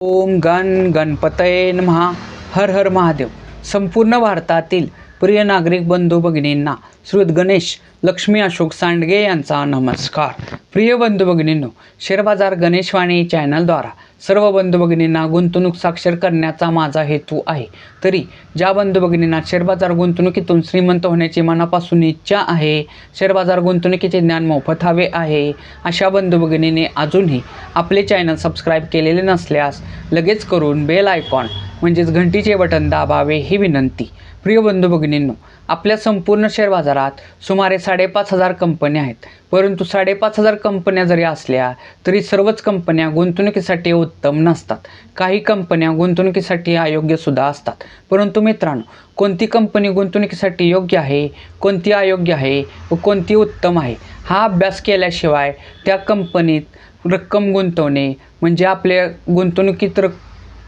ओम गण गणपतये नमहा हर हर महादेव. संपूर्ण भारतातील प्रिय नागरिक बंधू भगिनींना श्रुत गणेश लक्ष्मी अशोक सांडगे यांचा नमस्कार. प्रिय बंधू भगिनींनो शेअर बाजार गणेशवाणी चॅनलद्वारा सर्व बंधू भगिनींना गुंतवणूक साक्षर करण्याचा माझा हेतू आहे. तरी ज्या बंधू भगिनींना शेअर बाजार गुंतवणुकीतून श्रीमंत होण्याची मनापासून इच्छा आहे शेअर बाजार गुंतवणुकीचे ज्ञान मोफत हवे आहे अशा बंधू भगिनीने अजूनही आपले चॅनल सबस्क्राईब केलेले नसल्यास लगेच करून बेल आयकॉन म्हणजेच घंटीचे बटन दाबावे ही विनंती. प्रिय बंधू भगिनींनो आपल्या संपूर्ण शेअर बाजारात सुमारे साडेपाच हजार कंपन्या आहेत. परंतु साडेपाच हजार कंपन्या जरी असल्या तरी सर्वच कंपन्या गुंतवणुकीसाठी उत्तम नसतात. काही कंपन्या गुंतवणुकीसाठी अयोग्यसुद्धा असतात. परंतु मित्रांनो कोणती कंपनी गुंतवणुकीसाठी योग्य आहे कोणती अयोग्य आहे व कोणती उत्तम आहे हा अभ्यास केल्याशिवाय त्या कंपनीत रक्कम गुंतवणे म्हणजे आपल्या गुंतवणुकीत रक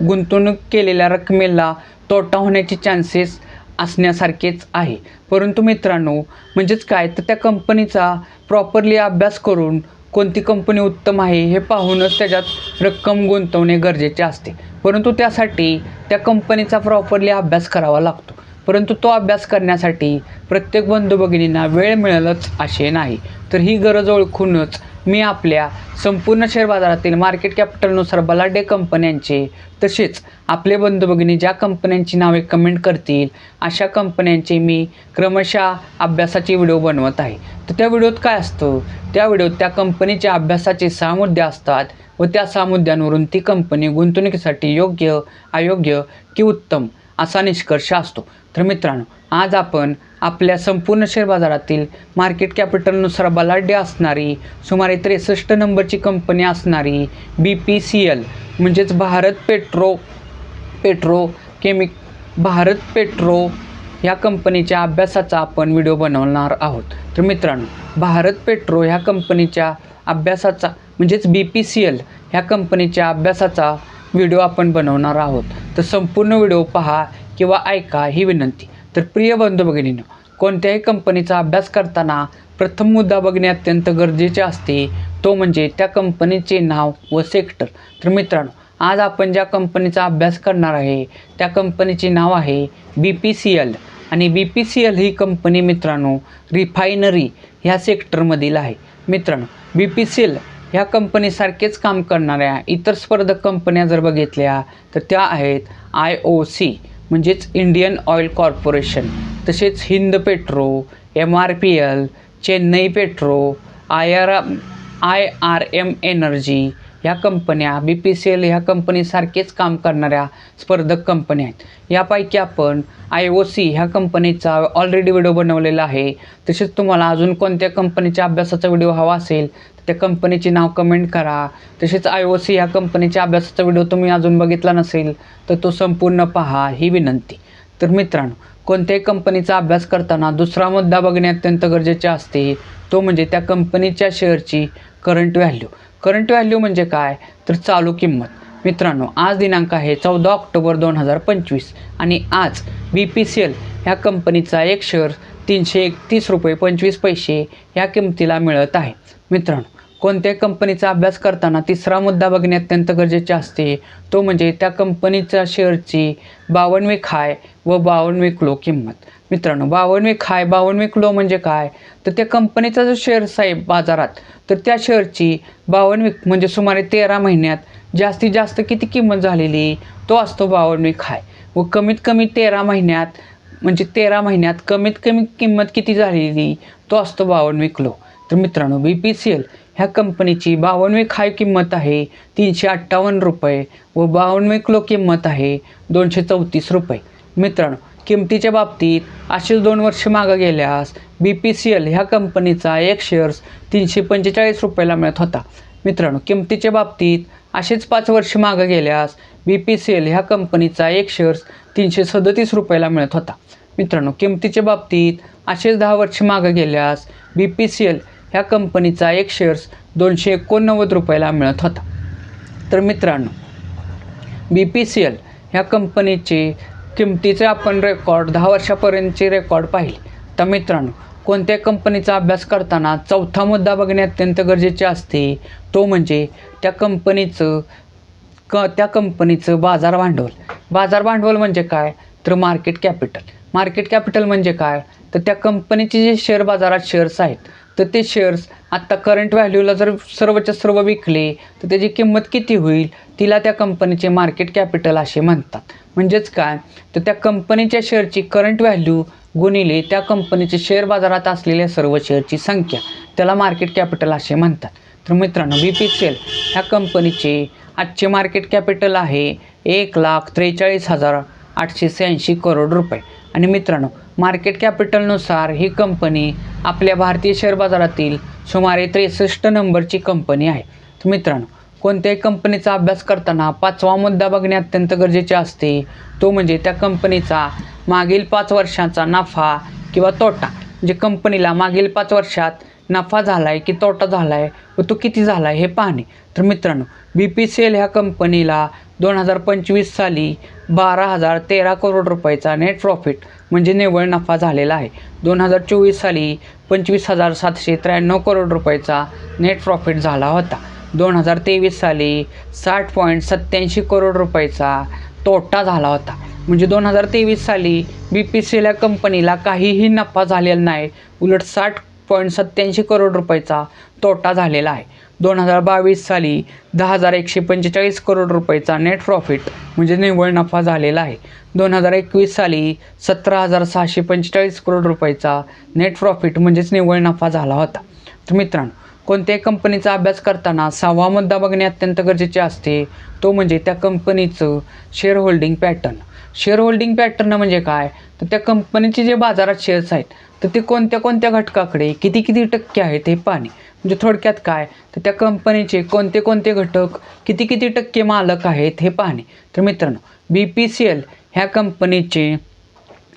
गुंतवणूक केलेल्या रकमेला तोटा होण्याचे चान्सेस असण्यासारखेच आहे. परंतु मित्रांनो म्हणजेच काय? तर त्या कंपनीचा प्रॉपरली अभ्यास करून कोणती कंपनी उत्तम आहे हे पाहूनच त्याच्यात रक्कम गुंतवणे गरजेचे असते. परंतु त्यासाठी त्या कंपनीचा प्रॉपरली अभ्यास करावा लागतो. परंतु तो अभ्यास करण्यासाठी प्रत्येक बंधू भगिनींना वेळ मिळेलच असे नाही. तर ही गरज ओळखूनच मी आपल्या संपूर्ण शेअर बाजारातील मार्केट कॅपिटलनुसार बलाढ्य कंपन्यांचे तसेच आपले बंधू भगिनी ज्या कंपन्यांची नावे कमेंट करतील अशा कंपन्यांचे मी क्रमशः अभ्यासाचे व्हिडिओ बनवत आहे. तर त्या व्हिडिओत काय असतं? त्या व्हिडिओत त्या कंपनीच्या अभ्यासाचे सहा मुद्दे असतात व त्या सहा मुद्द्यांवरून ती कंपनी गुंतवणुकीसाठी योग्य अयोग्य की उत्तम? असा निष्कर्ष असतो. तर मित्रांनो आज आपण आपल्या संपूर्ण शेअर बाजारातील मार्केट कॅपिटलनुसार बलाढ्य असणारी सुमारे त्रेसष्ट नंबरची कंपनी असणारी बी पी सी एल म्हणजेच भारत पेट्रो पेट्रो केमिक भारत पेट्रो ह्या कंपनीच्या अभ्यासाचा आपण व्हिडिओ बनवणार आहोत. तर मित्रांनो भारत पेट्रो ह्या कंपनीच्या अभ्यासाचा म्हणजेच बी पी सी एल ह्या कंपनीच्या अभ्यासाचा व्हिडिओ आपण बनवणार आहोत. तर संपूर्ण व्हिडिओ पहा किंवा ऐका ही विनंती. तर प्रिय बंधू भगिनीनं कोणत्याही कंपनीचा अभ्यास करताना प्रथम मुद्दा बघणे अत्यंत गरजेचे असते. तो म्हणजे त्या कंपनीचे नाव व सेक्टर. तर मित्रांनो आज आपण ज्या कंपनीचा अभ्यास करणार आहे त्या कंपनीचे नाव आहे बी पी सी एल. आणि बी पी सी एल ही कंपनी मित्रांनो रिफायनरी ह्या सेक्टरमधील आहे. मित्रांनो बी पी सी एल ह्या कंपनीसारखेच काम करणाऱ्या इतर स्पर्धक कंपन्या जर बघितल्या तर त्या आहेत आय ओ सी म्हणजेच इंडियन ऑइल कॉर्पोरेशन तसेच Hind petro M R P L Chennai petro I R I R M energy ह्या कंपन्या बी पी सी एल ह्या कंपनीसारखेच काम करणाऱ्या स्पर्धक कंपन्या आहेत. यापैकी आपण आय ओ सी ह्या कंपनीचा ऑलरेडी व्हिडिओ बनवलेला आहे. तसेच तुम्हाला अजून कोणत्या कंपनीच्या अभ्यासाचा व्हिडिओ हवा असेल तर त्या कंपनीचे नाव कमेंट करा. तसेच आय ओ सी ह्या कंपनीच्या अभ्यासाचा व्हिडिओ तुम्ही अजून बघितला नसेल तर तो संपूर्ण पहा ही विनंती. तर मित्रांनो कोणत्याही कंपनीचा अभ्यास करताना दुसरा मुद्दा बघणे अत्यंत गरजेचे असते तो म्हणजे त्या कंपनीच्या शेअरची करंट व्हॅल्यू करंट व्हॅल्यू म्हणजे काय? तर चालू किंमत. मित्रांनो आज दिनांक आहे चौदा ऑक्टोबर दोन हजार पंचवीस आणि आज बी पी सी एल ह्या कंपनीचा एक शेअर तीनशे एकतीस रुपये पंचवीस पैसे ह्या किमतीला मिळत आहे. मित्रांनो कोणत्याही कंपनीचा अभ्यास करताना तिसरा मुद्दा बघणे अत्यंत गरजेचे असते. तो म्हणजे त्या कंपनीच्या शेअरची बावनवी खाय व बावनवी क्लो किंमत. मित्रांनो बावनवी खाय बावनवी क्लो म्हणजे काय? तर त्या कंपनीचा जो शेअर्स आहे बाजारात तर त्या शेअरची बावनवी म्हणजे सुमारे तेरा महिन्यात जास्तीत जास्त किती किंमत झालेली? तो असतो बावनवी खाय. व कमीत कमी तेरा महिन्यात म्हणजे तेरा महिन्यात कमीत कमी किंमत किती झालेली? तो असतो बावनवी क्लो. तर मित्रांनो बी पी सी एल ह्या कंपनीची बावनवी खाय किंमत आहे तीनशे अठ्ठावन्न रुपये व बावनवी किलो किंमत आहे दोनशे चौतीस रुपये. मित्रांनो किमतीच्या बाबतीत असेच दोन वर्ष मागं गेल्यास बी पी सी एल ह्या कंपनीचा एक शेअर्स तीनशे पंचेचाळीस रुपयाला मिळत होता. मित्रांनो किमतीच्या बाबतीत असेच पाच वर्ष मागं गेल्यास बी पी सी एल ह्या कंपनीचा एक शेअर्स तीनशे सदतीस रुपयाला मिळत होता. मित्रांनो किमतीच्या बाबतीत असेच दहा वर्ष मागं गेल्यास बी पी सी एल ह्या कंपनीचा एक शेअर्स दोनशे एकोणनव्वद रुपयाला मिळत होता. तर मित्रांनो बी पी सी एल ह्या कंपनीचे किमतीचे आपण रेकॉर्ड दहा वर्षापर्यंतचे रेकॉर्ड पाहिले. तर मित्रांनो कोणत्या कंपनीचा अभ्यास करताना चौथा मुद्दा बघणे अत्यंत गरजेचे असते तो म्हणजे त्या कंपनीचं क त्या कंपनीचं बाजार भांडवल. बाजार भांडवल म्हणजे काय? तर मार्केट कॅपिटल मार्केट कॅपिटल म्हणजे काय? तर त्या कंपनीचे जे शेअर बाजारात शेअर्स आहेत तर ते शेअर्स आत्ता करंट व्हॅल्यूला जर सर्वच्या सर्व विकले तर त्याची किंमत किती होईल? तिला त्या कंपनीचे मार्केट कॅपिटल असे म्हणतात. म्हणजेच काय? तर त्या कंपनीच्या शेअरची करंट व्हॅल्यू गुणिले त्या कंपनीचे शेअर बाजारात असलेल्या सर्व शेअरची संख्या. त्याला मार्केट कॅपिटल असे म्हणतात. तर मित्रांनो बी पी सी एल ह्या कंपनीचे आजचे मार्केट कॅपिटल आहे एक लाख त्रेचाळीस हजार आठशे शहाऐंशी करोड रुपये. आणि मित्रांनो मार्केट कॅपिटलनुसार ही कंपनी आपल्या भारतीय शेअर बाजारातील सुमारे त्रेसष्ट नंबरची कंपनी आहे. तर मित्रांनो कोणत्याही कंपनीचा अभ्यास करताना पाचवा मुद्दा बघणे अत्यंत गरजेचे असते. तो म्हणजे त्या कंपनीचा मागील पाच वर्षांचा नफा किंवा तोटा. म्हणजे कंपनीला मागील पाच वर्षात नफा झाला आहे की तोटा झाला आहे व तो किती झाला आहे हे पाहणे. तर मित्रांनो बी पी सी एल ह्या कंपनीला दोन हजार पंचवीस साली बारा हजार तेरा करोड रुपयाचा नेट प्रॉफिट म्हणजे निव्वळ नफा झालेला आहे. दोन हजार चोवीस साली पंचवीस हजार सातशे त्र्याण्णव करोड रुपयाचा नेट प्रॉफिट झाला होता. दोन हजार तेवीस साली साठ पॉईंट सत्त्याऐंशी करोड रुपयाचा तोटा झाला होता. म्हणजे दोन हजार तेवीस साली बी पी सीला कंपनीला काहीही नफा झालेला नाही उलट साठ पॉईंट सत्त्याऐंशी करोड रुपयाचा तोटा झालेला आहे. दोन हजार बावीस साली दहा हजार एकशे पंचेचाळीस करोड रुपयाचा नेट प्रॉफिट म्हणजे निव्वळ नफा झालेला आहे. दोन हजार एकवीस साली सतरा हजार सहाशे पंचेचाळीस करोड रुपयाचा नेट प्रॉफिट म्हणजेच निव्वळ नफा झाला होता. तर मित्रांनो कोणत्याही कंपनीचा अभ्यास करताना सहावा मुद्दा बघणे अत्यंत गरजेचे असते तो म्हणजे त्या कंपनीचं share holding pattern share holding pattern म्हणजे काय? तर त्या कंपनीचे जे बाजारात शेअर्स आहेत तर ते कोणत्या कोणत्या घटकाकडे किती किती टक्के आहेत हे पाहणे. म्हणजे थोडक्यात काय? तर त्या कंपनीचे कोणते कोणते घटक किती किती टक्के मालक आहेत हे पाहणे. तर मित्रांनो बी पी सी एल ह्या कंपनीचे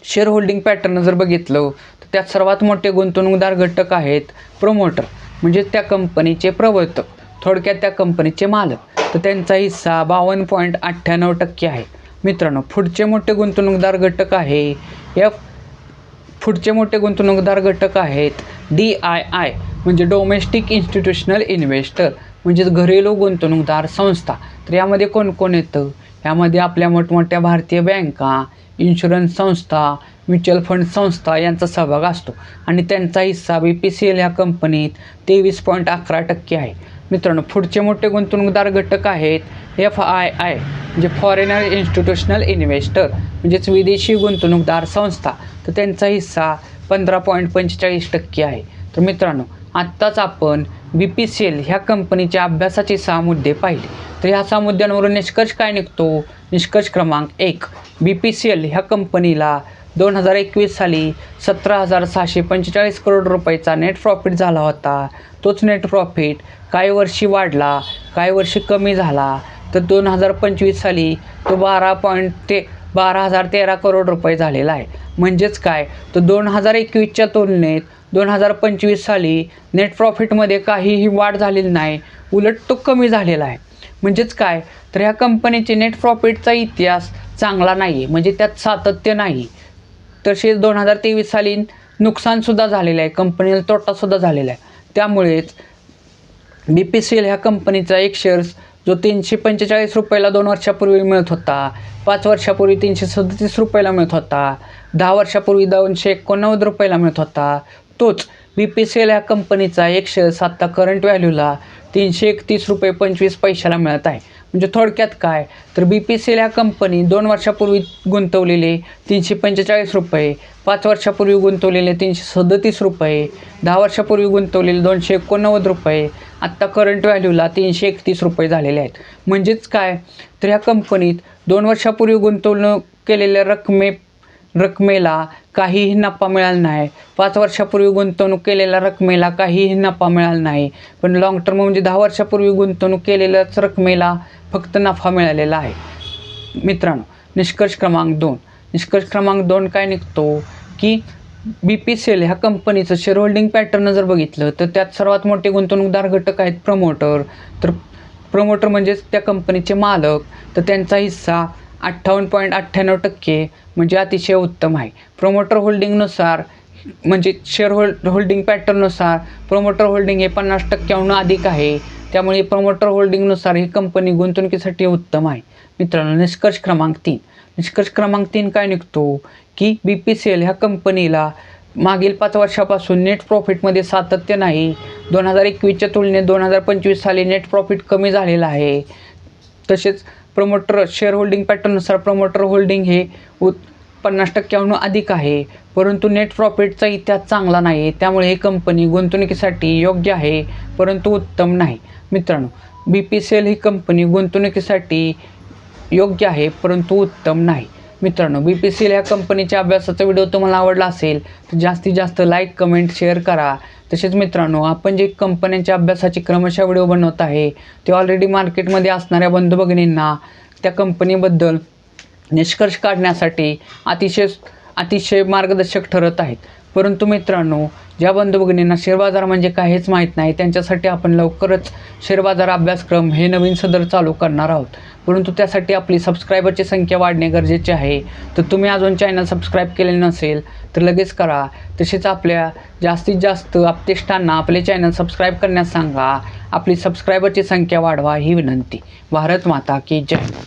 शेअर होल्डिंग पॅटर्न जर बघितलं तर त्यात सर्वात मोठे गुंतवणूकदार घटक आहेत प्रमोटर म्हणजे त्या कंपनीचे प्रवर्तक थोडक्यात त्या कंपनीचे मालक. तर त्यांचा हिस्सा बावन्न पॉईंट अठ्ठ्याण्णव टक्के आहे. मित्रांनो पुढचे मोठे गुंतवणूकदार घटक आहे एफ पुढचे मोठे गुंतवणूकदार घटक आहेत डी आय आय म्हणजे डोमेस्टिक इन्स्टिट्यूशनल इन्व्हेस्टर म्हणजेच घरेलू गुंतवणूकदार संस्था. तर यामध्ये कोण कोण येतं? यामध्ये आपल्या मोठमोठ्या भारतीय बँका इन्शुरन्स संस्था म्युच्युअल फंड संस्था यांचा सहभाग असतो. आणि त्यांचा हिस्सा बी पी सी एल ह्या कंपनीत तेवीस पॉईंट अकरा टक्के आहे. मित्रांनो पुढचे मोठे गुंतवणूकदार घटक आहेत एफ आय आय म्हणजे फॉरेनर इन्स्टिट्यूशनल इन्व्हेस्टर म्हणजेच विदेशी गुंतवणूकदार संस्था. तर त्यांचा हिस्सा पंधरा पॉईंट पंचेचाळीस टक्के आहे. तर मित्रांनो आत्ताच आपण बी पी सी एल ह्या कंपनीच्या अभ्यासाचे सहा मुद्दे पाहिले. तर ह्या सहा मुद्द्यांवरून निष्कर्ष काय निघतो? निष्कर्ष क्रमांक एक. बी पी सी एल ह्या कंपनीला दोन हजार एकवीस साली सतरा हजार सहाशे पंचेचाळीस करोड रुपयाचा नेट प्रॉफिट झाला होता. तोच नेट प्रॉफिट काही वर्षी वाढला काही वर्षी कमी झाला. तर दोन हजार पंचवीस साली तो बारा पॉईंट ते बारा हजार तेरा करोड रुपये झालेला आहे. म्हणजेच काय? तर दोन हजार एकवीसच्या तुलनेत दोन हजार पंचवीस साली नेट प्रॉफिटमध्ये काहीही वाढ झालेली नाही उलट तो कमी झालेला आहे. म्हणजेच काय? तर ह्या कंपनीचे नेट प्रॉफिटचा इतिहास चांगला नाही आहे म्हणजे त्यात सातत्य नाही. तसेच दोन हजार तेवीस साली नुकसानसुद्धा झालेलं आहे कंपनीला तोटासुद्धा झालेला आहे. त्यामुळेच बी पी सी एल ह्या कंपनीचा एक शेअर्स जो तीनशे पंचेचाळीस रुपयाला दोन वर्षापूर्वी मिळत होता पाच वर्षापूर्वी तीनशे सदतीस रुपयाला मिळत होता दहा वर्षापूर्वी दोनशे एकोणनव्वद रुपयाला मिळत होता तोच बी पी सी एल ह्या कंपनीचा एक शेअर्स आत्ता करंट व्हॅल्यूला तीनशे एकतीस रुपये पंचवीस पैशाला मिळत आहे. म्हणजे थोडक्यात काय? तर बी पी सी एल ह्या कंपनी दोन वर्षापूर्वी गुंतवलेले तीनशे पंचेचाळीस रुपये पाच वर्षापूर्वी गुंतवलेले तीनशे सदतीस रुपये दहा वर्षापूर्वी गुंतवलेले दोनशे एकोणनव्वद रुपये आत्ता करंट व्हॅल्यूला तीनशे एकतीस रुपये झालेले आहेत. म्हणजेच काय? तर ह्या कंपनीत दोन वर्षापूर्वी गुंतवणूक केलेल्या रकमे रकमेला काहीही नफा मिळाला नाही. पाच वर्षापूर्वी गुंतवणूक केलेल्या रकमेला काहीही नफा मिळाला नाही. पण लाँग टर्म म्हणजे दहा वर्षापूर्वी गुंतवणूक केलेल्याच रकमेला फक्त नफा मिळालेला आहे. मित्रांनो निष्कर्ष क्रमांक दोन. निष्कर्ष क्रमांक दोन काय निघतो? की बी पी सी एल ह्या कंपनीचं शेअर होल्डिंग पॅटर्न जर बघितलं तर त्यात सर्वात मोठे गुंतवणूकदार घटक आहेत प्रमोटर तर प्रमोटर म्हणजेच त्या कंपनीचे मालक. तर त्यांचा हिस्सा अठ्ठावन्न पॉईंट अठ्ठ्याण्णव टक्के म्हणजे अतिशय उत्तम आहे. प्रमोटर होल्डिंगनुसार म्हणजे शेअर होल्ड होल्डिंग पॅटर्ननुसार प्रोमोटर होल्डिंग हे पन्नास टक्क्याहून अधिक आहे. त्यामुळे प्रमोटर होल्डिंगनुसार ही कंपनी गुंतवणुकीसाठी उत्तम आहे. मित्रांनो निष्कर्ष क्रमांक तीन. निष्कर्ष क्रमांक तीन काय निघतो? की बी पी सी एल ह्या कंपनीला मागील पाच वर्षापासून नेट प्रॉफिटमध्ये सातत्य नाही. दोन हजार एकवीसच्या तुलनेत दोन हजार पंचवीस साली नेट प्रॉफिट कमी झालेलं आहे. तसेच प्रमोटर शेअर होल्डिंग पॅटर्ननुसार प्रमोटर होल्डिंग हे उत पन्नास टक्क्याहून अधिक आहे. परंतु नेट प्रॉफिटचा इतिहास चांगला नाही. त्यामुळे ही कंपनी गुंतवणुकीसाठी योग्य आहे परंतु उत्तम नाही. मित्रांनो बी पी सी एल ही कंपनी गुंतवणुकीसाठी योग्य आहे परंतु उत्तम नाही. मित्रांनो बी पी सी एल ह्या कंपनीच्या अभ्यासाचा व्हिडिओ तुम्हाला आवडला असेल तर जास्तीत जास्त लाईक कमेंट शेअर करा. तसेच मित्रांनो आपण जे कंपन्यांच्या अभ्यासाचे क्रमशः व्हिडिओ बनवत आहे ते ऑलरेडी मार्केटमध्ये असणाऱ्या बंधू भगिनींना त्या कंपनीबद्दल निष्कर्ष काढण्यासाठी अतिशय अतिशय मार्गदर्शक ठरत आहेत. परंतु मित्रांनो ज्या बंधू भगिनींना शेअर बाजार म्हणजे काय हेच माहीत नाही त्यांच्यासाठी आपण लवकरच शेअर बाजार अभ्यासक्रम हे नवीन सदर चालू करणार आहोत. परंतु त्यासाठी आपली सबस्क्रायबरची संख्या वाढणे गरजेचे आहे. तर तुम्ही अजून चॅनल सबस्क्राईब केले नसेल तर लगेच करा. तसेच आपल्या जास्तीत जास्त आपतेष्टांना आपले चॅनल सबस्क्राईब करण्यास सांगा. आपली सबस्क्रायबरची संख्या वाढवा ही विनंती. भारत माता की जय.